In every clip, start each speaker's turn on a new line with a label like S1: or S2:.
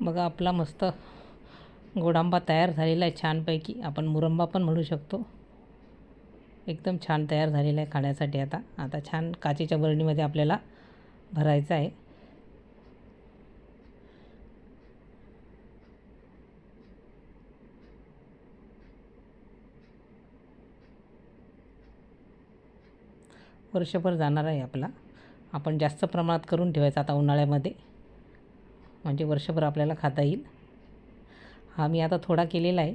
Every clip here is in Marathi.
S1: बघा आपला मस्त गोडांबा तयार झालेला आहे छानपैकी. आपण मुरंबा पण म्हणू शकतो. एकदम छान तयार झालेला आहे खाण्यासाठी आता. आता छान काचेच्या बरणीमध्ये आपल्याला भरायचं आहे. वर्षभर जाणार आहे आपला. आपण जास्त प्रमाणात करून ठेवायचं आता उन्हाळ्यामध्ये. म्हणजे वर्षभर आपल्याला खाता येईल. हा मी आता थोडा केलेला आहे.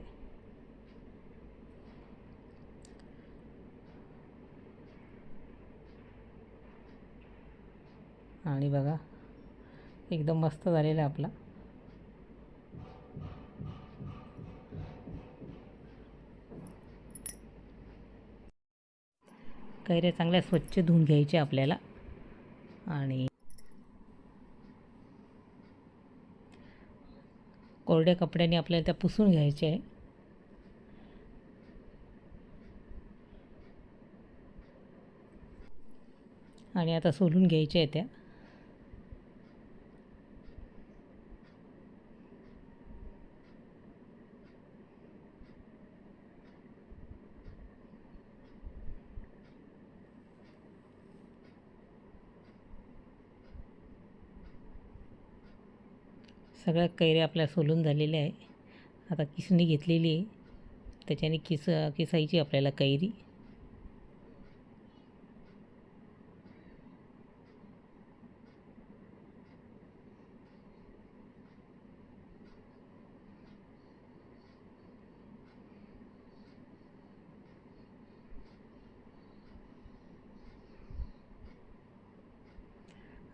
S1: आणि बघा एकदम मस्त झालेला आहे आपला. कैऱ्या चांगल्या स्वच्छ धुवून घ्यायच्या आपल्याला. आणि कोरड्या कपड्याने आपल्याला त्या पुसून घ्यायच्या आहे. आणि आता सोलून घ्यायच्या आहे त्या. सगळ्या कैऱ्या आपल्या सोलून झालेल्या आहे. आता किसणी घेतलेली आहे. त्याच्याने किस किसायची आपल्याला कैरी.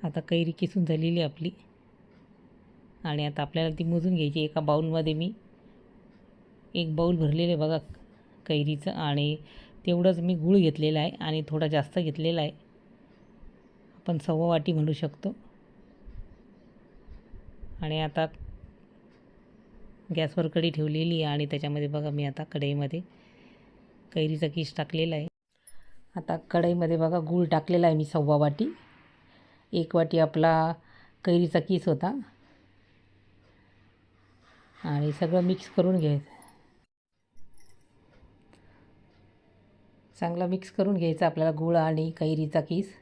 S1: आता कैरी किसून झालेली आहे आपली. आणि आता आपल्याला ती मोजून घ्यायची एका बाऊलमध्ये मी एक बाऊल भरलेलं आहे बघा कैरीचं. आणि तेवढंच मी गूळ घेतलेला आहे आणि थोडा जास्त घेतलेला आहे. आपण सव्वा वाटी म्हणू शकतो. आणि आता गॅसवर कढी ठेवलेली आहे आणि त्याच्यामध्ये बघा मी आता कढईमध्ये कैरीचा किस टाकलेला आहे. आता कढईमध्ये बघा गूळ टाकलेला आहे मी सव्वा वाटी. एक वाटी आपला कैरीचा किस होता. आणि सगळं मिक्स करून घ्यायचं चांगला मिक्स करून घ्यायचा आपल्याला गुळ आणि कैरीचा किस.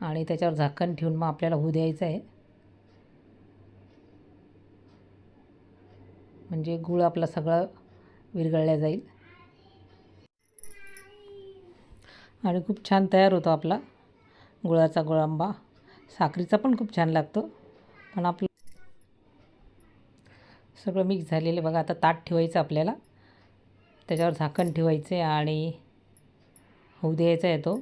S1: आणि त्याच्यावर झाकण ठेवून मग आपल्याला होऊ द्यायचं आहे. म्हणजे गूळ आपला सगळं विरघळल्या जाईल. आणि खूप छान तयार होतो आपला गुळाचा गुळांबा. साखरीचा पण खूप छान लागतो. पण आपला सगळं मिक्स झालेलं बघा आता ताट ठेवायचं आपल्याला. त्याच्यावर झाकण ठेवायचं आहे आणि होऊ द्यायचा आहे तो.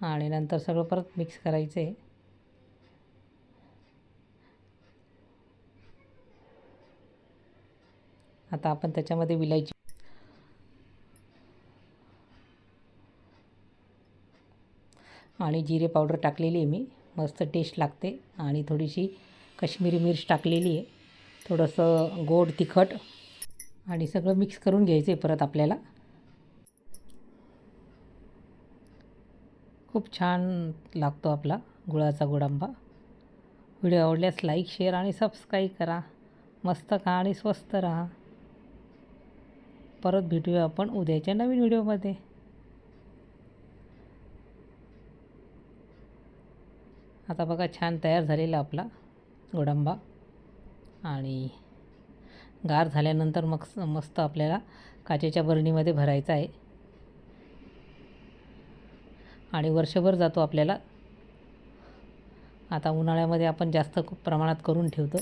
S1: आणि नंतर सगळं परत मिक्स करायचं आहे. आता आपण त्याच्यामध्ये विलायची आणि जिरे पावडर टाकलेली आहे मी. मस्त टेस्ट लागते. आणि थोडीशी कश्मीरी मिर्च टाकलेली आहे. थोडंसं गोड तिखट आणि सगळं मिक्स करून घ्यायचं आहे परत आपल्याला. खूप छान लागतो आपला गुळाचा गुडांबा. व्हिडिओ आवडल्यास लाईक शेअर आणि सबस्क्राईब करा. मस्त खा आणि स्वस्त राहा. परत भेटूया आपण उद्याच्या नवीन व्हिडिओमध्ये. आता बघा छान तयार झालेला आपला गोडंबा. आणि गार झाल्यानंतर मग मस्त आपल्याला काचेच्या बरणीमध्ये भरायचा आहे. आणि वर्षभर जातो आपल्याला. आता उन्हाळ्यामध्ये आपण जास्त प्रमाणात करून ठेवतो.